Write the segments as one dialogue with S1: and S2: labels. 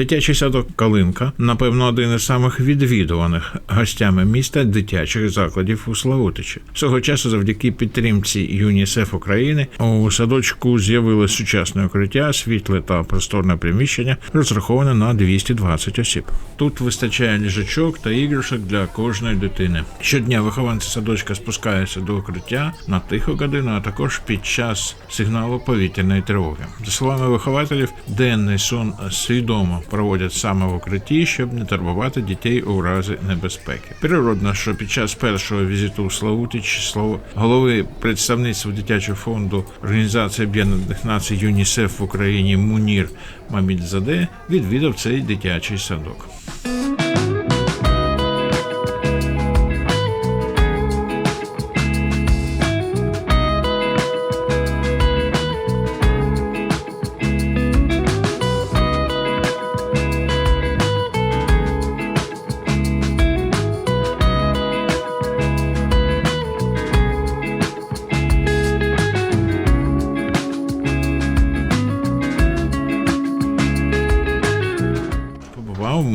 S1: Дитячий садок Калинка, напевно, один із самих відвідуваних гостями міста дитячих закладів у Славутичі. Свого часу, завдяки підтримці ЮНІСЕФ України, у садочку з'явилось сучасне укриття, світле та просторне приміщення, розраховане на 220 осіб. Тут вистачає ліжачок та іграшок для кожної дитини. Щодня вихованці садочка спускаються до укриття на тиху годину, а також під час сигналу повітряної тривоги. За словами вихователів, денний сон свідомо проводять саме в укритті, щоб не турбувати дітей у разі небезпеки. Природно, що під час першого візиту у Славутич слово голови представництва дитячого фонду Організації Об'єднаних Націй ЮНІСЕФ в Україні Мунір Мамідзаде відвідав цей дитячий садок.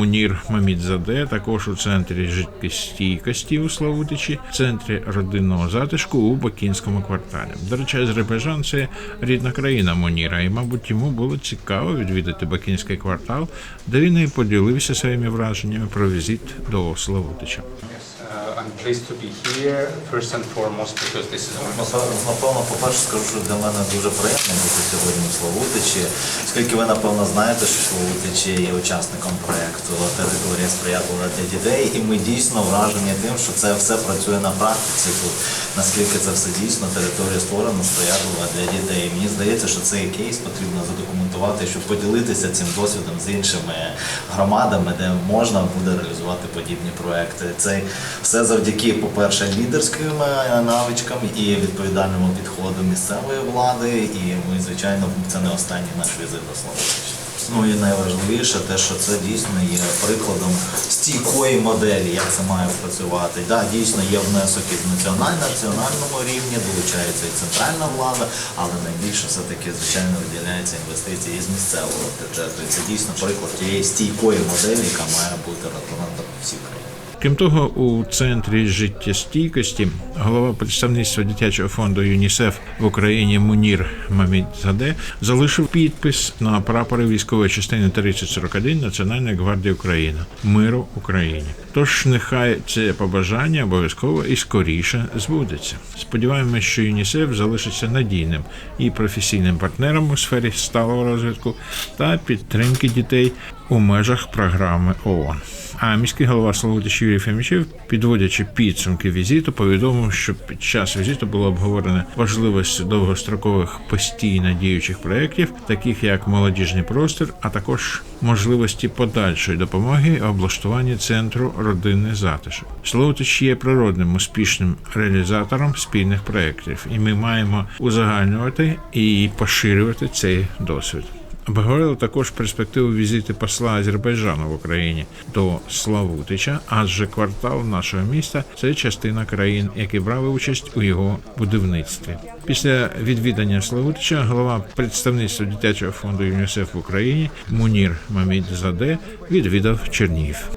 S1: Мунір Мамідзаде також у центрі життєстійкості у Славутичі, центрі родинного затишку у Бакінському кварталі. До речі, Азербайджан це рідна країна Муніра, і, мабуть, йому було цікаво відвідати Бакінський квартал, де він і поділився своїми враженнями про візит до Славутича.
S2: I'm pleased to be here first and foremost because this is
S3: Напевно, по-перше, скажу, що для мене дуже приємно бути сьогодні у Славутичі, оскільки ви, напевно, знаєте, що Славутичі є учасником проєкту Територія сприятлива для дітей, і ми дійсно вражені тим, що це все працює на практиці тут. Наскільки це все дійсно територія створена сприятлива для дітей. Мені здається, що цей кейс потрібно задокументувати, щоб поділитися цим досвідом з іншими громадами, де можна буде реалізувати подібні проекти. Це все завдяки, по-перше, лідерським е, навичкам і відповідальному підходу місцевої влади. І ми, звичайно, це не останній наш візит до Славутича. Ну і найважливіше те, що це дійсно є прикладом стійкої моделі, як це має працювати. Да, дійсно є внесок із національного національному рівні, долучається і центральна влада, але найбільше все-таки, звичайно, виділяється інвестиції із місцевого бюджету. І це дійсно приклад тієї стійкої моделі, яка має бути по всій країні.
S1: Крім того, у центрі життєстійкості голова представництва дитячого фонду ЮНІСЕФ в Україні Мунір Мамідзаде залишив підпис на прапори військової частини 3041 Національної гвардії України миру Україні. Тож нехай це побажання обов'язково і скоріше збудеться. Сподіваємось, що ЮНІСЕФ залишиться надійним і професійним партнером у сфері сталого розвитку та підтримки дітей у межах програми ООН. А міський голова Славутич Юрій Фемічев, підводячи підсумки візиту, повідомив, що під час візиту було обговорено важливість довгострокових постійно діючих проєктів, таких як молодіжний простір, а також можливості подальшої допомоги облаштуванні центру родинний затишок. Славутич є природним успішним реалізатором спільних проєктів, і ми маємо узагальнювати і поширювати цей досвід. Обговорили також перспективу візиту посла Азербайджану в Україні до Славутича, адже квартал нашого міста це частина країн, які брали участь у його будівництві. Після відвідання Славутича голова представництва дитячого фонду ЮНІСЕФ в Україні Мунір Мамідзаде відвідав Чернігів.